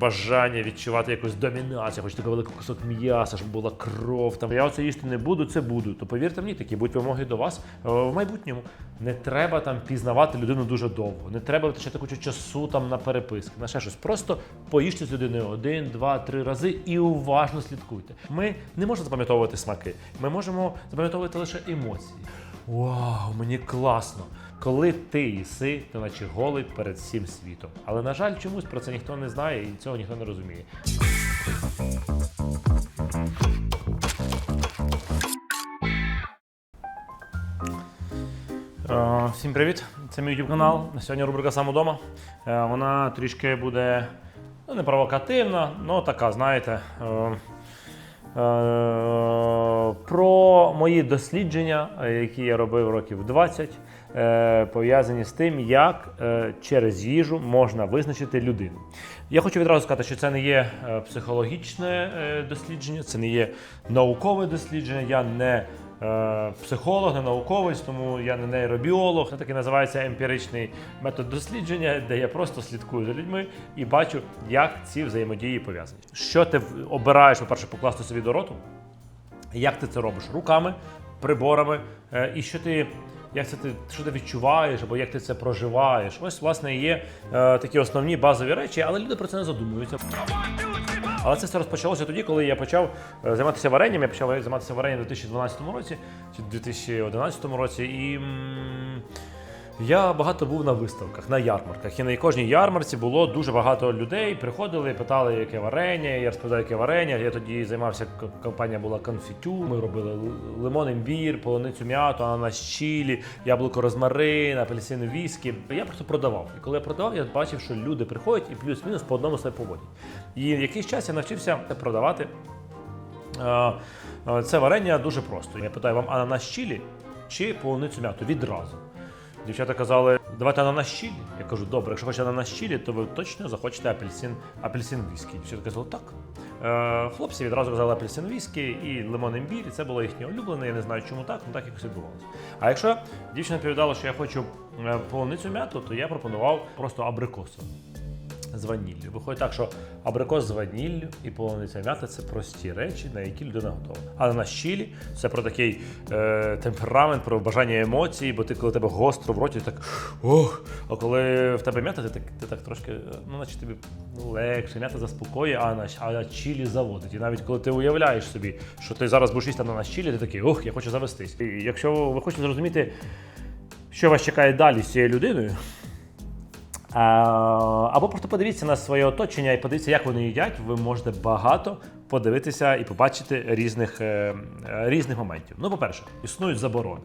бажання відчувати якусь домінацію, хоч такий великий кусок м'яса, щоб була кров. Там я оце їсти не буду, це буду. То повірте мені, такі будуть вимоги до вас е, в майбутньому. Не треба там пізнавати людину дуже довго. Не треба витрачати кучу часу там на переписки, на ще щось. Просто поїжте з людиною один, два, три рази і уважно слідкуйте. Ми не можемо запам'ятовувати смаки. Ми можемо запам'ятовувати лише емоції. Вау, мені класно! Коли ти їси, ти наче голий перед всім світом. Але на жаль, чомусь про це ніхто не знає і цього ніхто не розуміє. Е, Всім привіт! Це мій YouTube канал. Сьогодні рубрика сам удома. Е, Вона трішки буде ну, не провокативна, але така, знаєте. е, Про мої дослідження, які я робив років 20, е, пов'язані з тим, як е, через їжу можна визначити людину. Я хочу відразу сказати, що це не є е, психологічне е, дослідження, це не є наукове дослідження. Я не е, психолог, не науковець, тому я не нейробіолог. Це таки називається емпіричний метод дослідження, де я просто слідкую за людьми і бачу, як ці взаємодії пов'язані. Що ти обираєш, по-перше, покласти собі до роту, як ти це робиш руками, приборами, е, і що ти. Як це ти що ти відчуваєш, або як ти це проживаєш? Ось, власне, є е, такі основні базові речі, але люди про це не задумуються. Але це все розпочалося тоді, коли я почав е, займатися варенням. Я почав займатися варенням у 2012 році чи 2011 році. І м, я багато був на виставках, на ярмарках. І на кожній ярмарці було дуже багато людей. Приходили, питали, яке варення. Я розповідав, яке варення. Я тоді займався компанія була конфітю. Ми робили лимон імбір, полуницю м'яту, ананас чілі, яблуко розмарин, апельсин віскі. Я просто продавав. І коли я продавав, я бачив, що люди приходять і плюс-мінус по одному себе поводять. І якийсь час я навчився продавати. Це варення дуже просто. Я питаю вам ананас чілі чи полуницю м'яту відразу. Дівчата казали, давайте на нащілі. Я кажу, добре, якщо хочете на чілі, то ви точно захочете апельсин, апельсин віскі. Дівчата казали, так. Е, хлопці відразу казали апельсин віскі і лимон імбір, і це було їхнє улюблене. Я не знаю, чому так, але так якось відбувалося. А якщо дівчина відповідала, що я хочу е, полуницю м'яту, то я пропонував просто абрикосу з ваніллю. Виходить так, що абрикос з ваніллю і полуниця м'ята це прості речі, на які людина готова. А на щілі це про такий е, темперамент, про бажання емоцій, бо ти, коли тебе гостро в роті, так ох. А коли в тебе м'ята, ти так, ти так трошки, е, ну, наче тобі легше, м'ята заспокоює, а на а чілі заводить. І навіть коли ти уявляєш собі, що ти зараз будеш їсти на чілі, ти такий, ох, я хочу завестись. І якщо ви хочете зрозуміти, що вас чекає далі з цією людиною. Або просто подивіться на своє оточення і подивіться, як вони їдять. Ви можете багато подивитися і побачити різних, е, різних моментів. Ну, по-перше, існують заборони.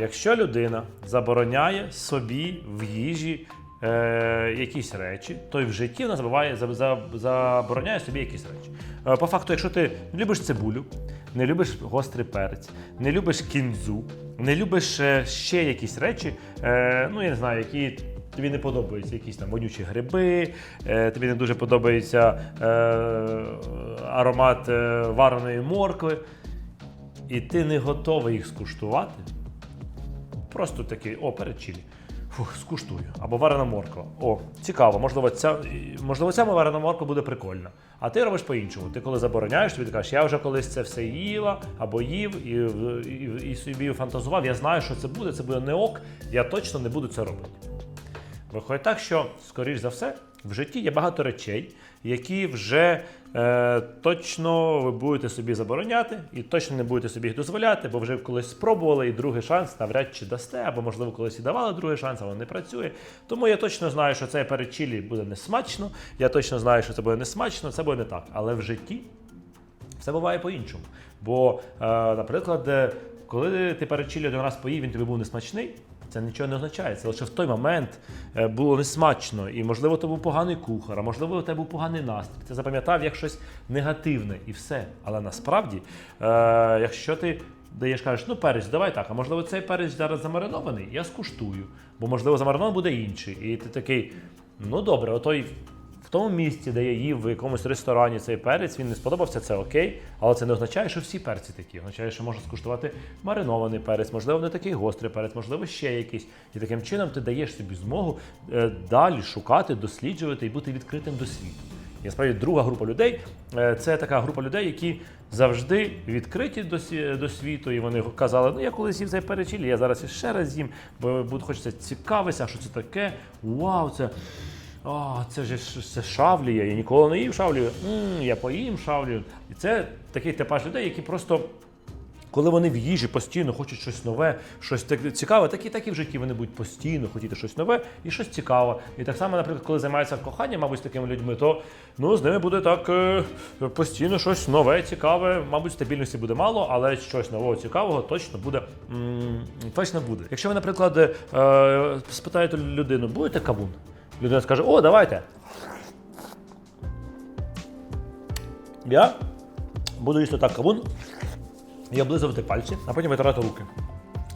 Якщо людина забороняє собі в їжі е, якісь речі, то й в житті вона забуває, за- за- забороняє собі якісь речі. Е, по факту, якщо ти не любиш цибулю, не любиш гострий перець, не любиш кінзу, не любиш е, ще якісь речі, е, ну я не знаю, які тобі не подобаються якісь там вонючі гриби, е, тобі не дуже подобається е, аромат е, вареної моркви, і ти не готовий їх скуштувати. Просто такий, о, перед чилі. Фух, скуштую. Або варена морква. О, цікаво, можливо, ця, можливо, ця варена морква буде прикольна. А ти робиш по-іншому. Ти коли забороняєш, тобі ти кажеш, я вже колись це все їла або їв і, і, і собі фантазував, я знаю, що це буде, це буде не ок, я точно не буду це робити. Виходить так, що, скоріш за все, в житті є багато речей, які вже е, точно ви будете собі забороняти і точно не будете собі їх дозволяти, бо вже колись спробували і другий шанс навряд чи дасте, або, можливо, колись і давали другий шанс, а воно не працює. Тому я точно знаю, що це перед чилі буде несмачно, я точно знаю, що це буде несмачно, це буде не так. Але в житті все буває по-іншому. Бо, е, наприклад, е, коли ти перед чилі один раз поїв, він тобі був несмачний. Це нічого не означає. Це лише в той момент е, було несмачно, і можливо, то був поганий кухар, а можливо, у тебе був поганий настрій. Ти запам'ятав як щось негативне і все. Але насправді, е, якщо ти даєш, кажеш, ну перець, давай так, а можливо, цей перець зараз замаринований, я скуштую, бо можливо замаринований буде інший. І ти такий, ну добре, отой в тому місці, де я їв в якомусь ресторані цей перець, він не сподобався, це окей. Але це не означає, що всі перці такі. Означає, що можна скуштувати маринований перець, можливо, не такий гострий перець, можливо, ще якийсь. І таким чином ти даєш собі змогу е, далі шукати, досліджувати і бути відкритим до світу. Є справді друга група людей. Е, Це така група людей, які завжди відкриті до, світу. І вони казали, ну я колись їв цей перечіль, я зараз ще раз їм, бо хочеться цікавитися, що це таке. Вау, це. А, це ж це шавлія. Я ніколи не їв шавлію. м я поїм шавлію. І це такий типаж людей, які просто коли вони в їжі постійно хочуть щось нове, щось таке цікаве, так і так і в житті вони будуть постійно хотіти щось нове і щось цікаве. І так само, наприклад, коли займаються коханням, мабуть, з такими людьми, то ну з ними буде так е, постійно щось нове, цікаве. Мабуть, стабільності буде мало, але щось нового цікавого точно буде. м, точно буде. Якщо ви, наприклад, е, спитаєте людину, будете кавун? Людина скаже: О, давайте. Я буду їсти так кавун, і облизувати пальці, а потім витирати руки.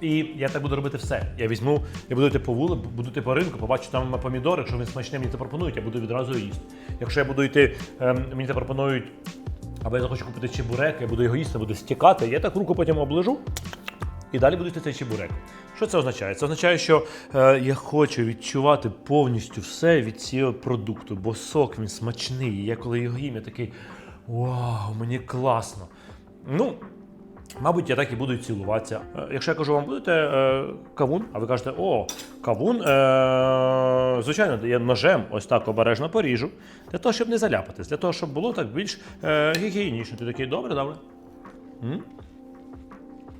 І я так буду робити все. Я візьму, я буду йти по вулиці, буду йти по ринку, побачу там помідори, якщо він смачний, мені це пропонують, я буду відразу їсти. Якщо я буду йти, ем, мені це пропонують, або я захочу купити чебурек, я буду його їсти, буду стікати, я так руку потім оближу і далі буду їсти цей чебурек. Що це означає? Це означає, що е, я хочу відчувати повністю все від цього продукту, бо сок він смачний. І я коли його їм, я такий вау, мені класно. Ну, Мабуть, я так і буду цілуватися. Е, Якщо я кажу, вам будете е, кавун, а ви кажете, о, кавун, е, звичайно, я ножем ось так обережно поріжу, для того, щоб не заляпатись, для того, щоб було так більш е, гігієнічно. Ти такий, добре, добре. М?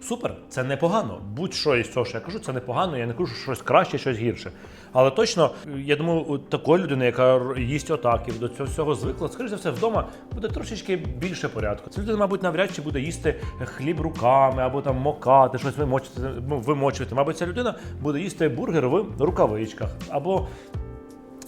Супер, це непогано. Будь-що із цього, що я кажу, це непогано. Я не кажу, що щось краще, щось гірше. Але точно, я думаю, такої людини, яка їсть отак і до цього всього звикла, скоріш за все, вдома буде трошечки більше порядку. Ця людина, мабуть, навряд чи буде їсти хліб руками або там мокати, щось вимочити, ну, вимочувати. Мабуть, ця людина буде їсти бургер в рукавичках або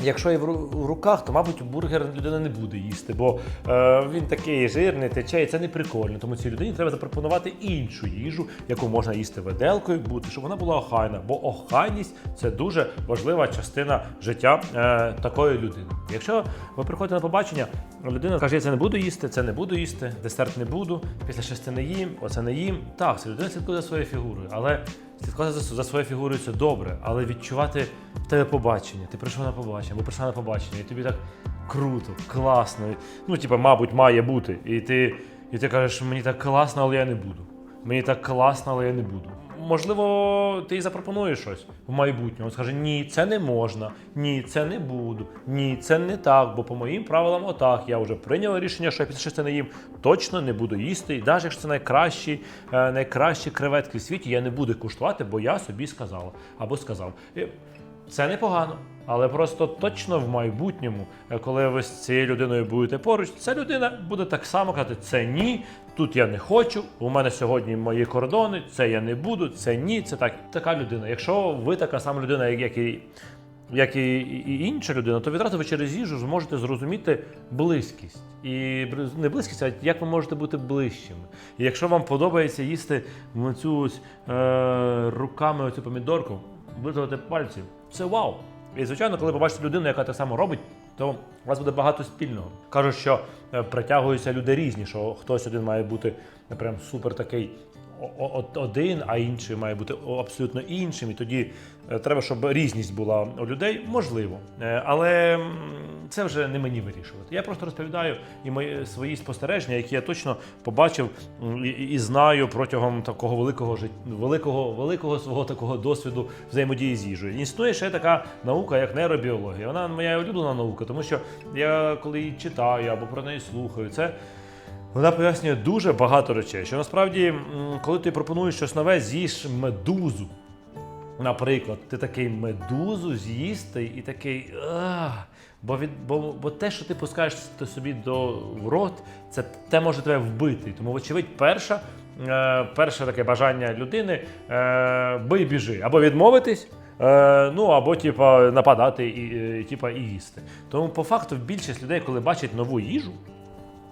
Якщо і в руках, то мабуть бургер людина не буде їсти, бо е, він такий жирний, тече, і це не прикольно. Тому цій людині треба запропонувати іншу їжу, яку можна їсти виделкою, бути, щоб вона була охайна. Бо охайність це дуже важлива частина життя е, такої людини. Якщо ви приходите на побачення, людина каже, я це не буду їсти, це не буду їсти, десерт не буду, після шести не їм, оце не їм. Так, людина слідкує за своєю фігурою, але слідкувати за, за своєю фігурою це добре, але відчувати в тебе побачення. Ти прийшов на побачення, або прийшла на побачення, і тобі так круто, класно. Ну, типа, мабуть, має бути. І ти, і ти кажеш, мені так класно, але я не буду. Мені так класно, але я не буду. Можливо, ти запропонуєш щось в майбутньому. Скаже, ні, це не можна, ні, це не буду, ні, це не так, бо по моїм правилам отак. Я вже прийняла рішення, що я після шести не їм точно не буду їсти. І навіть якщо це найкращі, е, найкращі креветки в світі, я не буду куштувати, бо я собі сказала або сказав. Це непогано. Але просто точно в майбутньому, е, коли ви з цією людиною будете поруч, ця людина буде так само казати: це ні, тут я не хочу. У мене сьогодні мої кордони, це я не буду, це ні, це так. Така людина. Якщо ви така сама людина, як- і, як і, і- інша людина, то відразу ви через їжу зможете зрозуміти близькість. І не близькість, а як ви можете бути ближчими. І якщо вам подобається їсти цю ось, е, руками оцю помідорку, облизувати пальці, це вау. І звичайно, коли побачите людину, яка так само робить, то у вас буде багато спільного. Кажуть, що е, притягуються люди різні, що хтось один має бути прям супер такий один, а інший має бути абсолютно іншим. І тоді е, треба, щоб різність була у людей, можливо. Е, Але це вже не мені вирішувати. Я просто розповідаю і мої свої спостереження, які я точно побачив і, і- знаю протягом такого великого життя, великого, великого свого такого досвіду взаємодії з їжею. Існує ще така наука, як нейробіологія. Вона моя улюблена наука, тому що я коли її читаю або про неї слухаю, це. Вона пояснює дуже багато речей. Що насправді, коли ти пропонуєш щось нове, з'їж медузу. Наприклад, ти такий медузу з'їсти і такий. «Ах». Бо, від, бо, бо те, що ти пускаєш собі до в рот, це те може тебе вбити. Тому, вочевидь, перша, е, перше таке бажання людини е, бий біжи. Або відмовитись, е, ну або типа, нападати і, е, типа, і їсти. Тому, по факту, більшість людей, коли бачать нову їжу,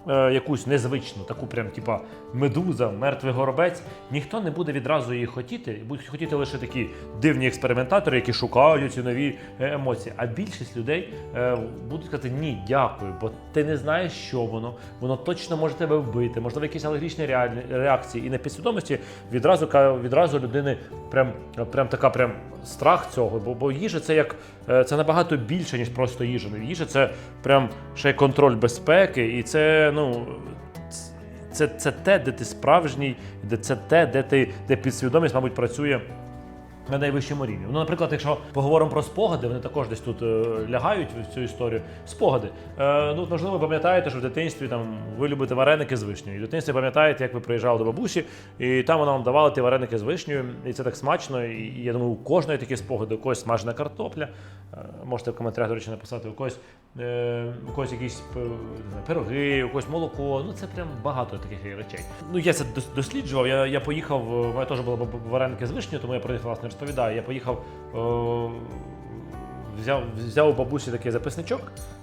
е, якусь незвичну, таку прям типа медуза, мертвий горобець, ніхто не буде відразу її хотіти. Будуть хотіти лише такі дивні експериментатори, які шукають ці нові е, емоції. А більшість людей е, будуть казати ні, дякую, бо ти не знаєш, що воно. Воно точно може тебе вбити, можливо, якісь алергічні реакції. І на підсвідомості відразу відразу людини прям, прям така прям страх цього. Бо, бо їжа це як е, це набагато більше, ніж просто їжа. Їжа це прям ще й контроль безпеки, і це ну. Це, це те, де ти справжній, де це те, де ти де підсвідомість, мабуть, працює на найвищому рівні. Ну, наприклад, якщо поговоримо про спогади, вони також десь тут е, лягають в цю історію. Спогади. Е, ну, можливо, ви пам'ятаєте, що в дитинстві там ви любите вареники з вишнею. І в дитинстві пам'ятаєте, як ви приїжджали до бабусі, і там вона вам давала ті вареники з вишнею, і це так смачно. І, я думаю, у кожної такі спогади, у когось смажена картопля. Е, можете в коментарях, до речі, написати, у когось, у когось якісь е, пироги, у когось молоко. Ну це прям багато таких речей. Ну я це дос- досліджував. Я, я поїхав, е, у мене теж були вареники з вишнею, тому я про них власне розповідаю. Я поїхав. е, Взяв, взяв у бабусі такий записничок,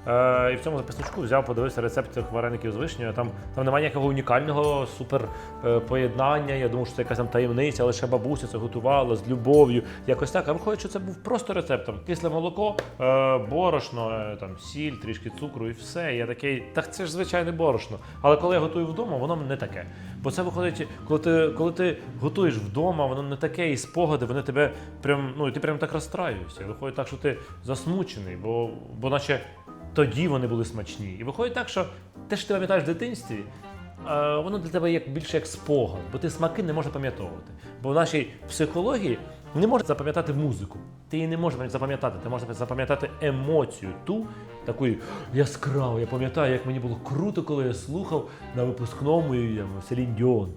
е, і в цьому записничку взяв, подивився рецепт цих вареників з вишнею. Там, там немає ніякого унікального супер е, поєднання. Я думав, що це якась там таємниця, лише бабуся це готувала з любов'ю. Якось так. А виходить, що це був просто рецепт. Там, кисле молоко, е, борошно, е, там, сіль, трішки цукру і все. Я такий, так це ж звичайне борошно. Але коли я готую вдома, воно не таке. Бо це виходить, коли ти, коли ти готуєш вдома, воно не таке, і спогади, вони тебе прям, ну, ти прям так розстраюєшся. Виходить так, що ти засмучений, бо, бо наче тоді вони були смачні. І виходить так, що те, що ти пам'ятаєш в дитинстві, е, воно для тебе як більше як спогад, бо ти смаки не можеш пам'ятовувати. Бо в нашій психології не можеш запам'ятати музику. Ти її не можеш запам'ятати. Ти можеш запам'ятати емоцію ту, таку яскраву. Я пам'ятаю, як мені було круто, коли я слухав на випускному Селін Діон.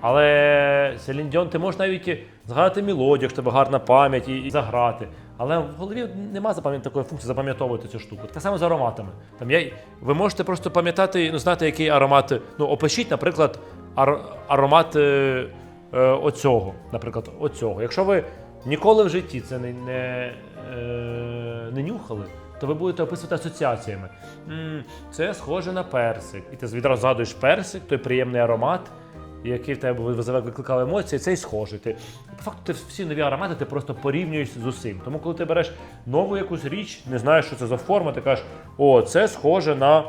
Але Селін Діон, ти можеш навіть згадати мелодію, якщо тебе гарна пам'ять і, і заграти. Але в голові нема такої функції запам'ятовувати цю штуку. Так само з ароматами. Там я, ви можете просто пам'ятати, ну знати, який аромат. Ну, опишіть, наприклад, ар, аромат е, оцього. Наприклад, оцього. Якщо ви ніколи в житті це не, не, е, не нюхали, то ви будете описувати асоціаціями. м це схоже на персик. І ти відразу згадуєш персик, той приємний аромат який в тебе викликав емоції, цей схожий. Ти по факту ти всі нові аромати ти просто порівнюєш з усім. Тому, коли ти береш нову якусь річ, не знаєш, що це за форма, ти кажеш, о, це схоже на.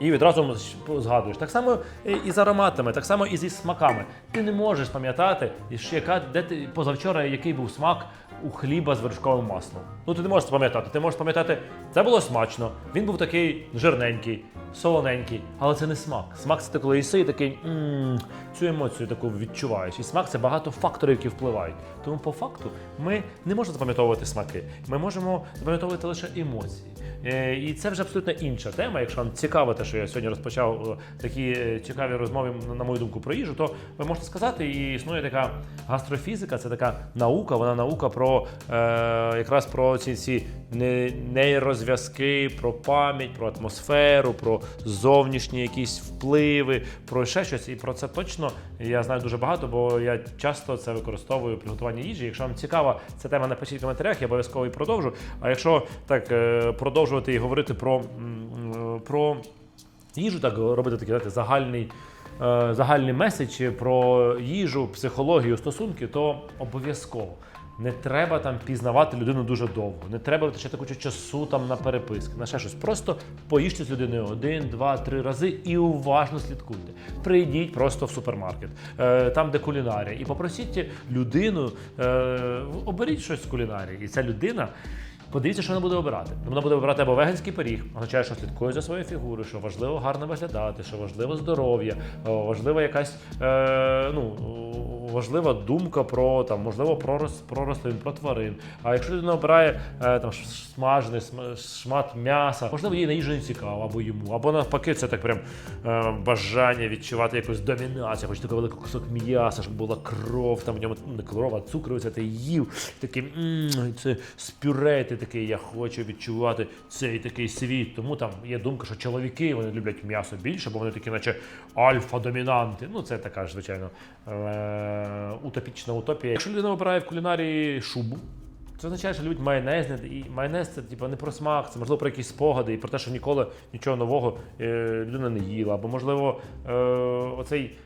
І відразу згадуєш. Так само і з ароматами, так само і зі смаками. Ти не можеш пам'ятати, яка, де ти позавчора який був смак у хліба з вершковим маслом. Ну ти не можеш пам'ятати. Ти можеш пам'ятати, це було смачно. Він був такий жирненький, солоненький, але це не смак. Смак це ти коли їси і такий м цю емоцію таку відчуваєш. І смак це багато факторів, які впливають. Тому по факту ми не можемо запам'ятовувати смаки. Ми можемо запам'ятовувати лише емоції. Е, І це вже абсолютно інша тема. Якщо вам цікаво, те, що я сььогодні розпочав е, такі е, цікаві розмови, на мою думку, про їжу, то ви можете сказати, і існує така гастрофізика, це така наука, вона наука про е, якраз про ці, ці нейрозв'язки, про пам'ять, про атмосферу, про зовнішні якісь впливи, про ще щось. І про це точно я знаю дуже багато, бо я часто це використовую при готуванні їжі. Якщо вам цікава ця тема, напишіть в коментарях, я обов'язково і продовжу. А якщо так е, продовжувати і говорити про, е, про їжу, так робити такий знаєте, загальний. Загальний меседж про їжу, психологію, стосунки, то обов'язково не треба там пізнавати людину дуже довго, не треба витрачати кучу часу там на переписки, на ще щось. Просто поїжджте з людиною один, два, три рази і уважно слідкуйте. Прийдіть просто в супермаркет, е, там, де кулінарія, і попросіть людину, е, оберіть щось з кулінарії. І ця людина. Подивіться, що вона буде обирати. Вона буде обирати або веганський пиріг, означає, що слідкує за своєю фігурою, що важливо гарно виглядати, що важливо здоров'я, о, важлива якась е, ну, важлива думка про там, можливо, про, рос- про рослин, про тварин. А якщо людина обирає е, там смажений см- шмат м'яса, можливо, їй на їжу не цікаво, або йому, або навпаки, це так прям е, бажання відчувати якусь домінацію, хоч такий великий кусок м'яса, щоб була кров, там в ньому не кров, а цукровиця, ти їв, такий «М, це з пюре, ти такий, я хочу відчувати цей такий світ. Тому там є думка, що чоловіки вони люблять м'ясо більше, бо вони такі, наче альфа-домінанти. Ну, це така ж, звичайно, е- утопічна утопія. Якщо людина обирає в кулінарії шубу, Це означає, що люблять майонез, не- і майонез це типу, не про смак, це можливо про якісь спогади і про те, що ніколи нічого нового е, людина не їла. Або, можливо, е, оцей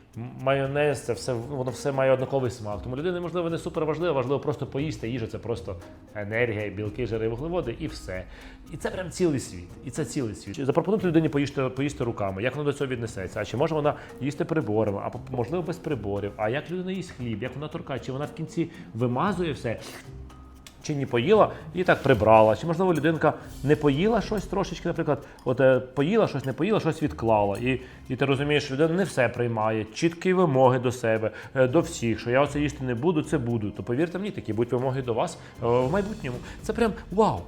майонез, це все воно все має однаковий смак. Тому людина, можливо, не супер важливо, важливо просто поїсти. Їжа це просто енергія, білки, жири, вуглеводи і все. І це прям цілий світ. І це цілий світ. Запропонуйте людині поїсти, поїсти руками, як вона до цього віднесеться. А чи може вона їсти приборами, або можливо без приборів. А як людина їсть хліб, як вона торкає, чи вона в кінці вимазує все чи не поїла і так прибрала. Чи можливо людинка не поїла щось трошечки, наприклад, от е, поїла щось, не поїла, щось відклала. І, і ти розумієш, людина не все приймає, чіткі вимоги до себе, е, до всіх, що я оце їсти не буду, це буду. То повірте мені, такі будуть вимоги до вас е, в майбутньому. Це прям вау.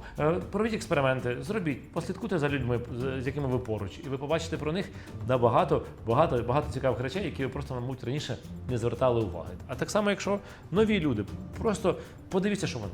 Проведіть експерименти, зробіть, послідкуйте за людьми, з- якими ви поруч, і ви побачите про них набагато багато, багато цікавих речей, які ви просто, мабуть, раніше не звертали уваги. А так само, якщо нові люди, просто подивіться, що вони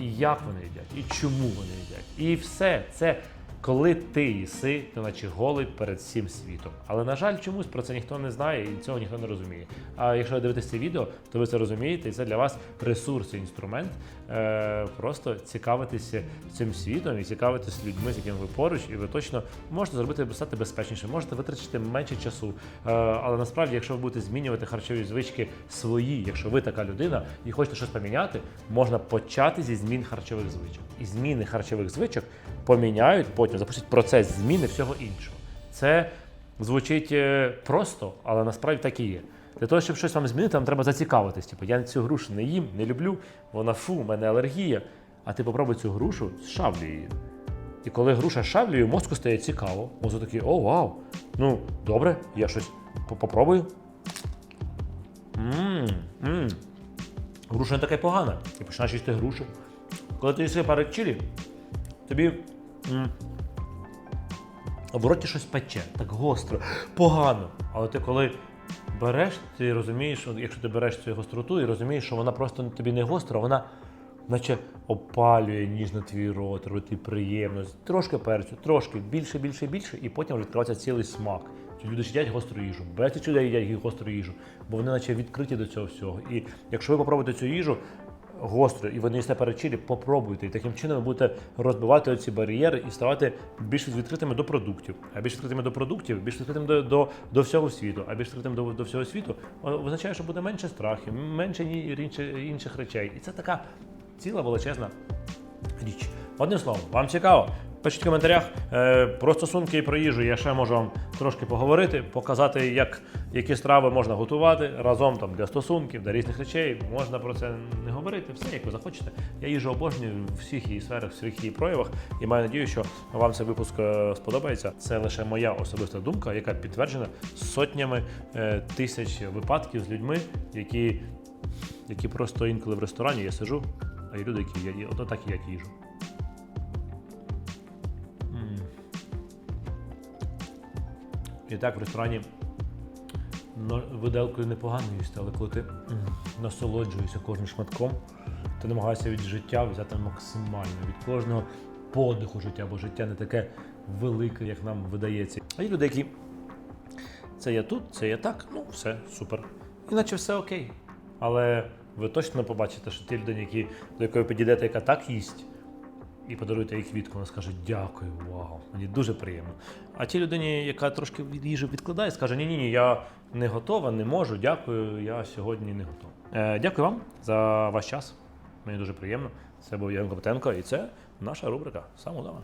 і як вони їдять, і чому вони їдять. І все це. Коли ти їси, ти наче голий перед всім світом. Але на жаль, чомусь про це ніхто не знає і цього ніхто не розуміє. А якщо ви дивитесь це відео, то ви це розумієте, і це для вас ресурс інструмент. Е, просто цікавитися цим світом і цікавитись людьми, з якими ви поруч, і ви точно можете зробити стати безпечніше, можете витрачити менше часу. Е, але насправді, якщо ви будете змінювати харчові звички свої, якщо ви така людина і хочете щось поміняти, можна почати зі змін харчових звичок. І зміни харчових звичок поміняють запустять процес зміни всього іншого. Це звучить е, просто, але насправді так і є. Для того, щоб щось вам змінити, вам треба зацікавитись. Типу, я цю грушу не їм, не люблю, вона фу, в мене алергія. А ти попробуй цю грушу з шаблею. І коли груша шаблею, мозку стає цікаво. Мозок такий, о, вау! Ну, добре, я щось попробую. Мм, мм. Груша не така погана. І починаєш їсти грушу. Коли ти їси пари чилі, тобі в роті щось пече, так гостро, погано. Але ти коли береш, ти розумієш, якщо ти береш цю гостроту і розумієш, що вона просто тобі не гостра, вона наче опалює ніжно твій рот, роти приємно. Трошки перцю, трошки більше, більше, більше, і потім відкривається цілий смак. Люди ж їдять гостру їжу, безліч людей їдять гостру їжу, бо вони наче відкриті до цього всього. І якщо ви попробуєте цю їжу, гостро, і ви не перед попробуйте. І таким чином ви будете розбивати оці бар'єри і ставати більш відкритими до продуктів. А більш відкритими до продуктів, більш відкритими до, до, до всього світу. А більш відкритим до, до всього світу означає, що буде менше страхів, менше інших речей. І це така ціла величезна річ. Одним словом, вам цікаво? Пишіть в коментарях е, про стосунки і про їжу. Я ще можу вам трошки поговорити, показати, як, які страви можна готувати разом там для стосунків, для різних речей. Можна про це не говорити, все як ви захочете. Я їжу обожнюю в всіх її сферах, в всіх її проявах і маю надію, що вам цей випуск е, сподобається. Це лише моя особиста думка, яка підтверджена сотнями е, тисяч випадків з людьми, які, які просто інколи в ресторані я сижу, а є люди, які я так їдять їжу. І так в ресторані виделкою непогано їсти, але коли ти насолоджуєшся кожним шматком, ти намагаєшся від життя взяти максимально від кожного подиху життя, бо життя не таке велике, як нам видається. А є люди, які це я тут, це я так, ну все, супер. Іначе все окей. Але ви точно побачите, що ті людині, які, до якої підійдете, яка так їсть, і подаруєте їй квітку, вона скаже дякую, вау, мені дуже приємно. А тій людині, яка трошки від їжу відкладає, скаже: ні, ні, ні, я не готова, не можу, дякую, я сьогодні не готова. Е, дякую вам за ваш час. Мені дуже приємно. Це був Ян Коптенко, і це наша рубрика Сам удома.